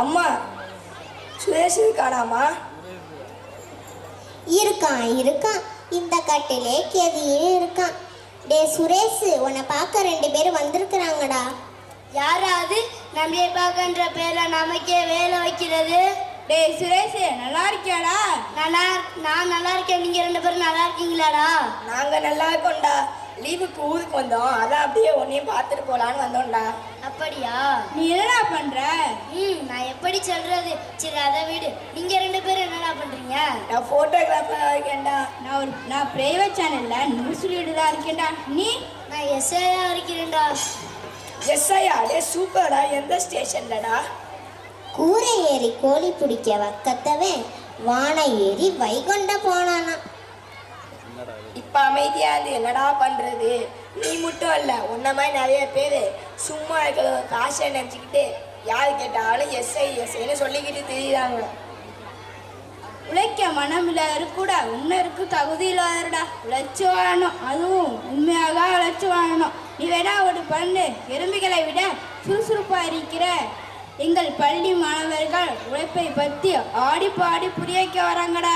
அம்மா சுரேஷ் இருக்கானாமா இருக்கான் இருக்கான். இந்த கட்டிலே கெதியும் இருக்கான். டே சுரேஷ் உன்னை பார்க்க ரெண்டு பேரும் வந்திருக்கிறாங்கடா. யாராவது நம்மளே பார்க்கன்ற பேர்ல நமக்கே வேலை வைக்கிறது? டேய் சுரேஷ் நல்லா இருக்கியாடா? நல்லா நான் நல்லா இருக்கேன். நீங்க ரெண்டு பேரும் நல்லா இருக்கீங்களாடா? நாங்க நல்லா இருக்கோம்டா. லீவுக்கு ஊருக்கு வந்தோம். அதான் அப்படியே உன்னையும் பார்த்துட்டு போலான்னு வந்தோம்டா. அப்படியா? நீ என்னடா பண்ற? நான் எப்படி சொல்றது? சரி அதை விடு. நீங்க ரெண்டு பேரும் என்னடா பண்றீங்க? நான் போட்டோகிராஃபர் இருக்கேன்டா. நான் ஒரு நான் பிரைவேட் சேனல்ல நியூஸ் ரீடரா இருக்கேன்டா. நீ? நான் எஸ்ஐயா இருக்கிறேன்டா. எஸ்ஐயா டே. சூப்பர்டா எந்த ஸ்டேஷன்லடா கூரை ஏறி கோழி பிடிக்க வக்கத்தவன் வானை ஏறி வைகுண்ட போனானா. இப்ப அமைதியா இருந்து என்னடா பண்றது? நீ மட்டும் இல்ல உன்ன மாதிரி நிறைய பேர் சும்மா இருக்கிற காசை நினச்சிக்கிட்டு யார் கேட்டாலும் எஸ்ஐ எஸ்ஐன்னு சொல்லிக்கிட்டு தெரியுறாங்க. உழைக்க மனம் இல்லாதரு கூட உன்னருக்கு தகுதி இல்லாதடா உழைச்சு வாழணும் அதுவும் உண்மையாக உழைச்சு வாழணும் நீ வேணா ஒரு பண்ணு எறும்புகளை விட சுறுசுறுப்பாக இருக்கிற எங்கள் பள்ளி மாணவர்கள் உழைப்பை பற்றி ஆடி பாடி புரிய வைக்க வராங்கடா.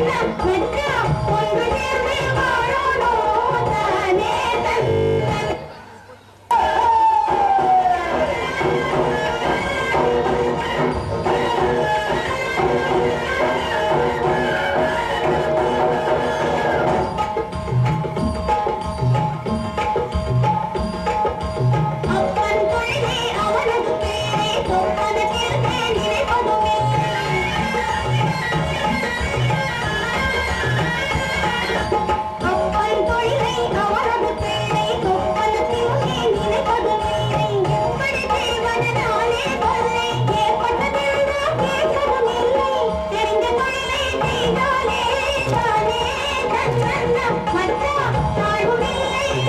ஒன்று சேர்ந்து